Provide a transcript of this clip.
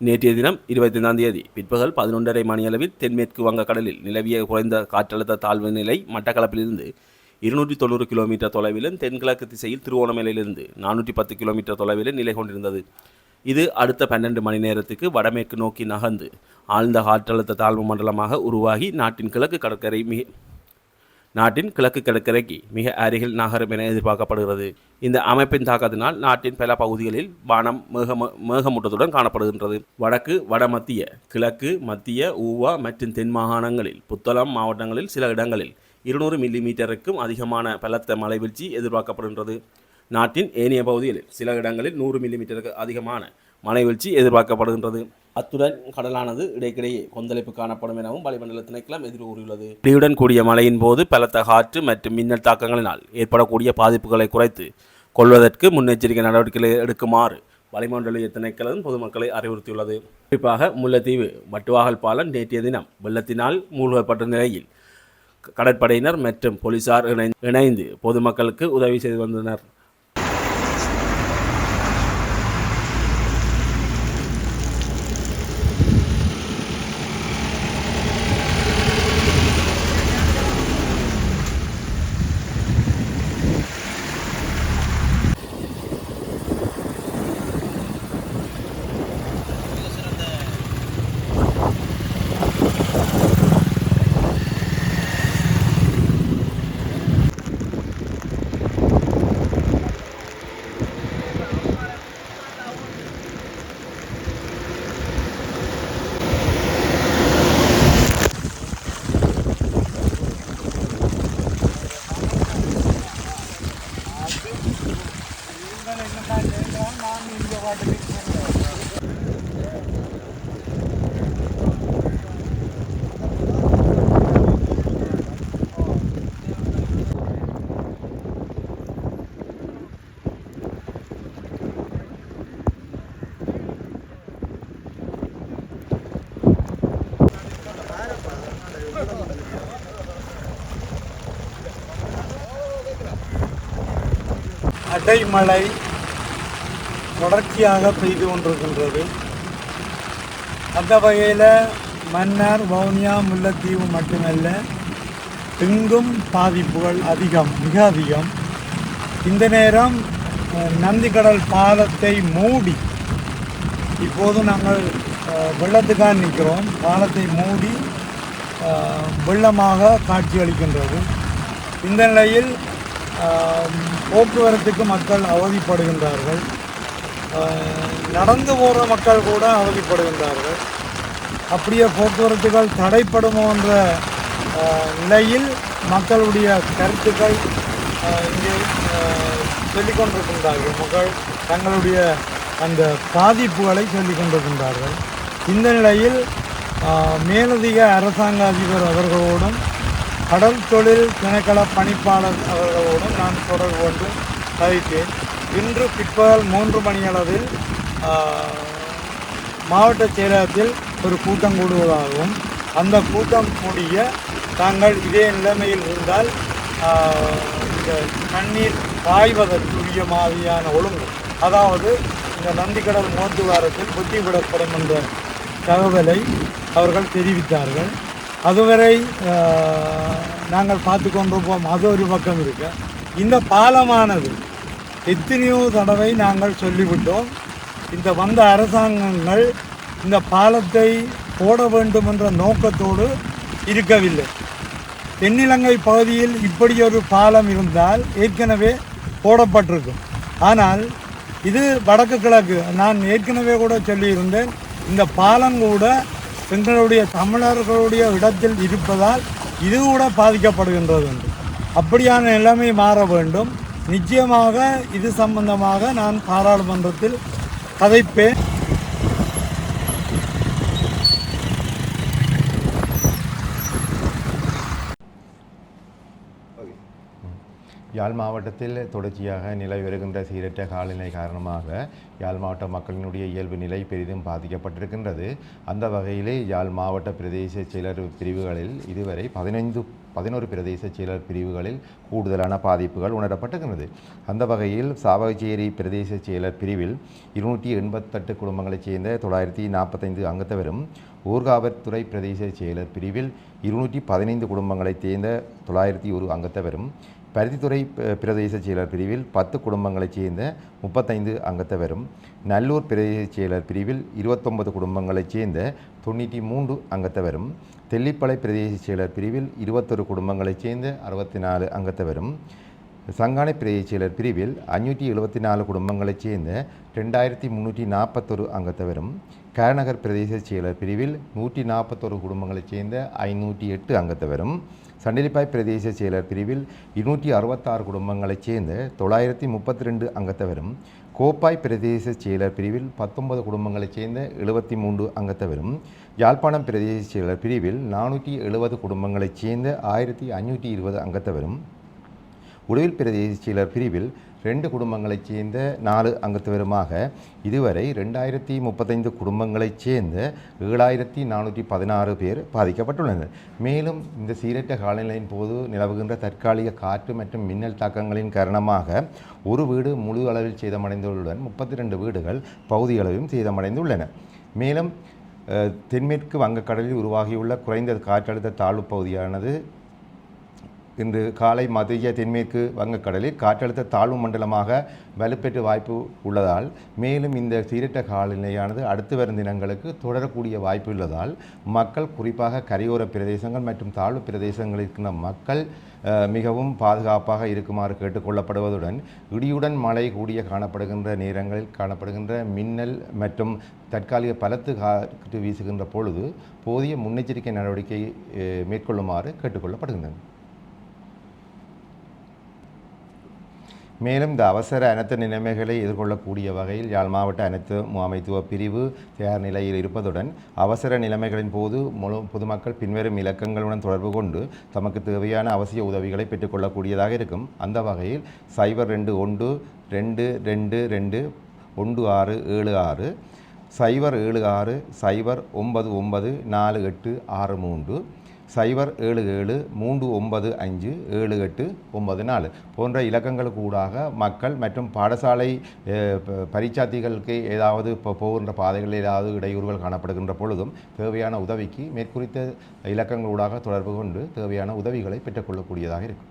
நேற்றைய தினம் இருபத்தைந்தாம் தேதி பிற்பகல் பதினொன்றரை மணியளவில் தென்மேற்கு வங்கக்கடலில் நிலவிய குறைந்த காற்றழுத்த தாழ்வு நிலை மட்டக்களப்பிலிருந்து இருநூற்றி தொண்ணூறு கிலோமீட்டர் தொலைவிலும் தென்கிழக்கு திசையில் திருவோணமலையிலிருந்து நானூற்றி பத்து கிலோமீட்டர் தொலைவிலும் நிலை கொண்டிருந்தது. இது அடுத்த பன்னெண்டு மணி நேரத்துக்கு வடமேற்கு நோக்கி நகர்ந்து ஆழ்ந்த காற்றழுத்த தாழ்வு மண்டலமாக உருவாகி நாட்டின் கிழக்கு கடற்கரை மிக நாட்டின் கிழக்கு கடற்கரைக்கு மிக அருகில் நகரும் என எதிர்பார்க்கப்படுகிறது. இந்த அமைப்பின் தாக்கத்தினால் நாட்டின் பல பகுதிகளில் வானம் மேகம மேகமூட்டத்துடன் காணப்படுகின்றது. வடக்கு வடமத்திய கிழக்கு மத்திய ஊவா மற்றும் தென் மாகாணங்களில் புத்தளம் மாவட்டங்களில் சில இடங்களில் இருநூறு மில்லிமீட்டருக்கும் அதிகமான பலத்த மழை வீழ்ச்சி எதிர்பார்க்கப்படுகின்றது. நாட்டின் ஏனைய பகுதிகளில் சில இடங்களில் நூறு மில்லிமீட்டருக்கு அதிகமான மழை வீழ்ச்சி எதிர்பார்க்கப்படுகின்றது. அத்துடன் கடலானது இடைக்கிடையே கொந்தளிப்பு காணப்படும் எனவும் வளிமண்டல திணைக்களம் எதிர்கூறியுள்ளது இடியுடன் கூடிய மழையின் போது பலத்த காற்று மற்றும் மின்னல் தாக்கங்களினால் ஏற்படக்கூடிய பாதிப்புகளை குறைத்து கொள்வதற்கு முன்னெச்சரிக்கை நடவடிக்கைகளை எடுக்குமாறு வளிமண்டல திணைக்களம் பொதுமக்களை அறிவுறுத்தியுள்ளது. குறிப்பாக முல்லைத்தீவு வட்டுவாகல் பாலம் நேற்றைய தினம் வெள்ளத்தினால் மூழ்கப்பட்ட நிலையில் கடற்படையினர் மற்றும் போலீசார் இணை- இணைந்து பொதுமக்களுக்கு உதவி செய்து வந்தனர். Thank you. அடைமழை தொடர்ச்சியாக பெய்து கொண்டிருக்கின்றது. அந்த வகையில் மன்னார் வவுனியா முல்லைத்தீவு மட்டுமல்ல எங்கும் பாதிப்புகள் அதிகம் மிக அதிகம். இந்த நேரம் நந்திக்கடல் பாலத்தை மூடி இப்போது நாங்கள் வெள்ளத்துக்காக நிற்கிறோம். பாலத்தை மூடி வெள்ளமாக காட்சியளிக்கின்றது. இந்த நிலையில் போக்குவரத்துக்கு மக்கள் அவதிப்படுகின்றார்கள். நடந்து போகிற மக்கள் கூட அவதிப்படுகின்றார்கள். அப்படியே போக்குவரத்துகள் தடைப்படுமோ என்ற நிலையில் மக்களுடைய கருத்துக்கள் இங்கே சொல்லிக் கொண்டிருக்கின்றார்கள். மக்கள் தங்களுடைய அந்த பாதிப்புகளை சொல்லிக் கொண்டிருக்கின்றார்கள். இந்த நிலையில் மேலதிக அரசாங்க அதிபர் அவர்களோடும் கடல் தொழில் திணைக்கள பணிப்பாளர் அவர்களோடும் நான் தொடர்பு கொண்டு தவித்தேன் இன்று பிற்பகல் மூன்று மணியளவில் மாவட்ட செயலகத்தில் ஒரு கூட்டம் கூடுவதாகவும் அந்த கூட்டம் கூடிய தாங்கள் இதே நிலைமையில் இருந்தால் இந்த தண்ணீர் பாய்வதற்குரிய மாதிரியான ஒழுங்கு அதாவது இந்த நந்திக்கடல் மோத்துவாரத்தில் புத்திவிடப்படும் என்ற தகவலை அவர்கள் தெரிவித்தார்கள். அதுவரை நாங்கள் பார்த்து கொண்டிருப்போம். அது ஒரு பக்கம் இருக்கு. இந்த பாலமானது எத்தனையோ தடவை நாங்கள் சொல்லிவிட்டோம். இந்த வந்த அரசாங்கங்கள் இந்த பாலத்தை போட வேண்டும் என்ற நோக்கத்தோடு இருக்கவில்லை. தென்னிலங்கை பகுதியில் இப்படி ஒரு பாலம் இருந்தால் ஏற்கனவே போடப்பட்டிருக்கும் ஆனால் இது வடக்கு கிழக்கு. நான் ஏற்கனவே கூட சொல்லியிருந்தேன் இந்த பாலம் கூட எங்களுடைய தமிழர்களுடைய இடத்தில் இருப்பதால் இது கூட பாதிக்கப்படுகின்றது என்று அப்படியான நிலைமை மாற வேண்டும். நிச்சயமாக இது சம்பந்தமாக நான் பாராளுமன்றத்தில் கதைப்பேன். யாழ் மாவட்டத்தில் தொடர்ச்சியாக நிலவி வருகின்ற சீரற்ற காலநிலை காரணமாக யாழ் மாவட்ட மக்களினுடைய இயல்பு நிலை பெரிதும் பாதிக்கப்பட்டிருக்கின்றது. அந்த வகையிலே யாழ் மாவட்ட பிரதேச செயலர் பிரிவுகளில் இதுவரை பதினைந்து பதினோரு பிரதேச செயலர் பிரிவுகளில் கூடுதலான பாதிப்புகள் உணரப்பட்டிருக்கிறது அந்த வகையில் சாவகச்சேரி பிரதேச செயலர் பிரிவில் இருநூற்றி எண்பத்தெட்டு குடும்பங்களைச் சேர்ந்த தொள்ளாயிரத்தி நாற்பத்தைந்து அங்கத்தவரும் ஊர்காவற்துறை பிரதேச செயலர் பிரிவில் இருநூற்றி பதினைந்து குடும்பங்களைச் சேர்ந்த தொள்ளாயிரத்தி ஒரு அங்கத்தவரும் பருத்தித்துறை பிரதேச செயலர் பிரிவில் பத்து குடும்பங்களைச் சேர்ந்த முப்பத்தைந்து அங்கத்தவரும் நல்லூர் பிரதேச செயலர் பிரிவில் இருபத்தொன்பது குடும்பங்களைச் சேர்ந்த தொண்ணூற்றி மூன்று அங்கத்தவரும் தெல்லிப்பளை பிரதேச செயலர் பிரிவில் இருபத்தொரு குடும்பங்களைச் சேர்ந்த அறுபத்தி நாலு அங்கத்தவரும் சங்கானை பிரதேச செயலர் பிரிவில் அஞ்சூற்றி எழுபத்தி நாலு குடும்பங்களைச் சேர்ந்த ரெண்டாயிரத்தி முந்நூற்றி நாற்பத்தொரு அங்கத்தவரும் கரநகர் பிரதேச செயலர் பிரிவில் நூற்றி நாற்பத்தொரு குடும்பங்களைச் சேர்ந்த ஐநூற்றி எட்டு அங்கத்தவரும் சண்டிலிப்பாய் பிரதேச செயலர் பிரிவில் இருநூற்றி அறுபத்தாறு குடும்பங்களைச் சேர்ந்த தொள்ளாயிரத்தி முப்பத்தி ரெண்டு அங்கத்தவரும் கோப்பாய் பிரதேச செயலர் பிரிவில் பத்தொன்பது குடும்பங்களைச் சேர்ந்த எழுபத்தி மூன்று அங்கத்தவரும் யாழ்ப்பாணம் பிரதேச செயலர் பிரிவில் நானூற்றி எழுபது குடும்பங்களைச் சேர்ந்த ஆயிரத்தி ஐநூற்றி இருபது அங்கத்தவரும் உடவில் பிரதேசியர் பிரிவில் ரெண்டு குடும்பங்களைச் சேர்ந்த நாலு அங்கத்தவருமாக இதுவரை ரெண்டாயிரத்தி முப்பத்தைந்து குடும்பங்களைச் சேர்ந்த ஏழாயிரத்தி நானூற்றி பதினாறு பேர் பாதிக்கப்பட்டுள்ளனர். மேலும் இந்த சீரற்ற காலநிலையின் போது நிலவுகின்ற தற்காலிக காற்று மற்றும் மின்னல் தாக்கங்களின் காரணமாக ஒரு வீடு முழு அளவில் சேதமடைந்துள்ளதுடன் முப்பத்தி ரெண்டு வீடுகள் பகுதியளவிலும் சேதமடைந்துள்ளன. மேலும் தென்மேற்கு வங்கக்கடலில் உருவாகியுள்ள குறைந்த காற்றழுத்த தாழ்வு பகுதியானது இன்று காலை மதிய தென்மேற்கு வங்கக்கடலில் காற்றழுத்த தாழ்வு மண்டலமாக வலுப்பெற்று வாய்ப்பு உள்ளதால் மேலும் இந்த சீரற்ற காலநிலையானது அடுத்து வரும் தினங்களுக்கு தொடரக்கூடிய வாய்ப்பு உள்ளதால் மக்கள் குறிப்பாக கரையோர பிரதேசங்கள் மற்றும் தாழ்வு பிரதேசங்களில் இருக்கின்ற மக்கள் மிகவும் பாதுகாப்பாக இருக்குமாறு கேட்டுக்கொள்ளப்படுவதுடன் இடியுடன் மழை கூடிய காணப்படுகின்ற நேரங்களில் காணப்படுகின்ற மின்னல் மற்றும் தற்காலிக பலத்து காற்று வீசுகின்ற பொழுது போதிய முன்னெச்சரிக்கை நடவடிக்கை மேற்கொள்ளுமாறு கேட்டுக்கொள்ளப்படுகின்றன. மேலும் இந்த அவசர அனைத்து நிலைமைகளை எதிர்கொள்ளக்கூடிய வகையில் யாழ் மாவட்ட அனைத்து முகாமைத்துவ பிரிவு தயார் நிலையில் இருப்பதுடன் அவசர நிலைமைகளின் போது முழு பொதுமக்கள் பின்வரும் இலக்கங்களுடன் தொடர்பு கொண்டு தமக்கு தேவையான அவசிய உதவிகளை பெற்றுக்கொள்ளக்கூடியதாக இருக்கும். அந்த வகையில் சைபர் ரெண்டு ஒன்று ரெண்டு ரெண்டு ரெண்டு ஒன்று ஆறு ஏழு ஆறு சைபர் ஏழு ஆறு சைபர் ஒன்பது ஒன்பது நாலு எட்டு ஆறு மூன்று சைபர் ஏழு ஏழு மூன்று ஒன்பது அஞ்சு ஏழு எட்டு ஒன்பது நாலு போன்ற இலக்கங்களுக்கு ஊடாக மக்கள் மற்றும் பாடசாலை அஹ், பரீட்சார்த்திகளுக்கு ஏதாவது இப்போ போகின்ற பாதைகளில் ஏதாவது இடையூறுகள் காணப்படுகின்ற பொழுதும் தேவையான உதவிக்கு மேற்குறித்த இலக்கங்களூடாக தொடர்பு கொண்டு தேவையான உதவிகளை பெற்றுக்கொள்ளக்கூடியதாக இருக்கும்.